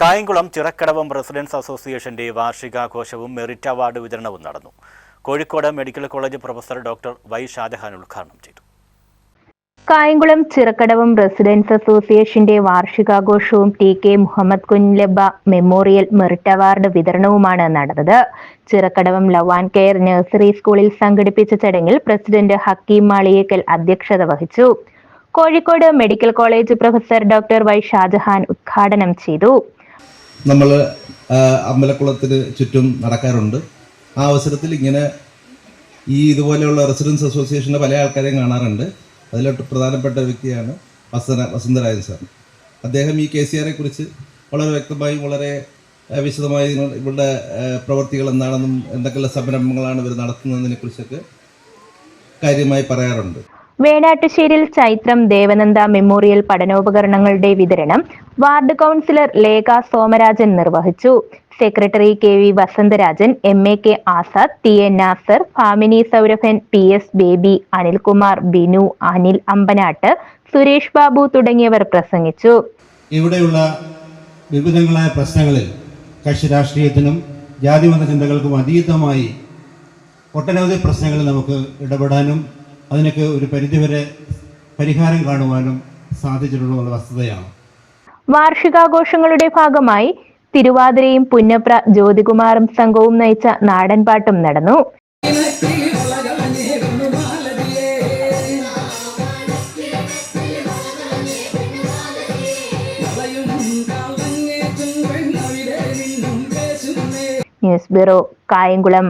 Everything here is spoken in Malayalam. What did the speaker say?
കായംകുളം ചിറക്കടവം റെസിഡൻസ് അസോസിയേഷന്റെ വാർഷികാഘോഷവും മെറിറ്റ് അവാർഡ് വിതരണവും നടന്നു. Kozhikode medical college professor doctor Y Shajahan ഉദ്ഘാടനം ചെയ്തു. കായംകുളം ചിറക്കടവം റെസിഡൻസ് അസോസിയേഷന്റെ വാർഷികാഘോഷവും T K Muhammad Kunjalaba memorial merit award വിതരണവുമാണ് നടന്നത്. Chirakkadavam love and care nursery സ്കൂളിൽ സംഘടിപ്പിച്ച ചടങ്ങിൽ പ്രസിഡന്റ് ഹക്കീം മാളിയേക്കൽ അധ്യക്ഷത വഹിച്ചു. Kozhikode medical college professor doctor Y Shajahan ഉദ്ഘാടനം ചെയ്തു. നമ്മൾ അമ്പലക്കുളത്തിന് ചുറ്റും നടക്കാറുണ്ട്. ആ അവസരത്തിൽ ഇങ്ങനെ ഈ ഇതുപോലെയുള്ള റെസിഡൻസ് അസോസിയേഷന്റെ പല ആൾക്കാരെയും കാണാറുണ്ട്. അതിലോട്ട് പ്രധാനപ്പെട്ട വ്യക്തിയാണ് വസന വസന്തരാജൻ സാർ. അദ്ദേഹം ഈ കെ സി ആറെ കുറിച്ച് വളരെ വ്യക്തമായും വളരെ വിശദമായി ഇവ- ഇവരുടെ ആ, പ്രവർത്തികൾ എന്താണെന്നും എന്തൊക്കെയുള്ള സംരംഭങ്ങളാണ് ഇവർ നടത്തുന്നതിനെ കുറിച്ചൊക്കെ കാര്യമായി പറയാറുണ്ട്. വേണാട്ടുശ്ശേരിയിൽ ചൈത്രം ദേവനന്ദ മെമ്മോറിയൽ പഠനോപകരണങ്ങളുടെ വിതരണം വാർഡ് കൗൺസിലർ ലേഖ സോമരാജൻ നിർവഹിച്ചു. Secretary K V Vasantharajan M A K Azad T N Nasar ഫാമിനി സൗരഭൻ P S Baby Anilkumar Binu Anil Ambanat Suresh Babu തുടങ്ങിയവർ പ്രസംഗിച്ചു. ഇവിടെയുള്ള വിവിധങ്ങളായ പ്രശ്നങ്ങളിൽ കക്ഷി രാഷ്ട്രീയത്തിനും ജാതിമത ചിന്തകൾക്കും അതീതമായി ഒട്ടനവധി പ്രശ്നങ്ങളിൽ നമുക്ക് ഇടപെടാനും അതിനൊക്കെ ഒരു പരിധിവരെ പരിഹാരം കാണുവാനും സാധിച്ചിട്ടുള്ള വസ്തുതയാണ്. വാർഷികാഘോഷങ്ങളുടെ ഭാഗമായി തിരുവാതിരയും പുന്നപ്ര ജ്യോതികുമാറും സംഘവും നയിച്ച നാടൻപാട്ടും നടന്നു. News bureau Kayamkulam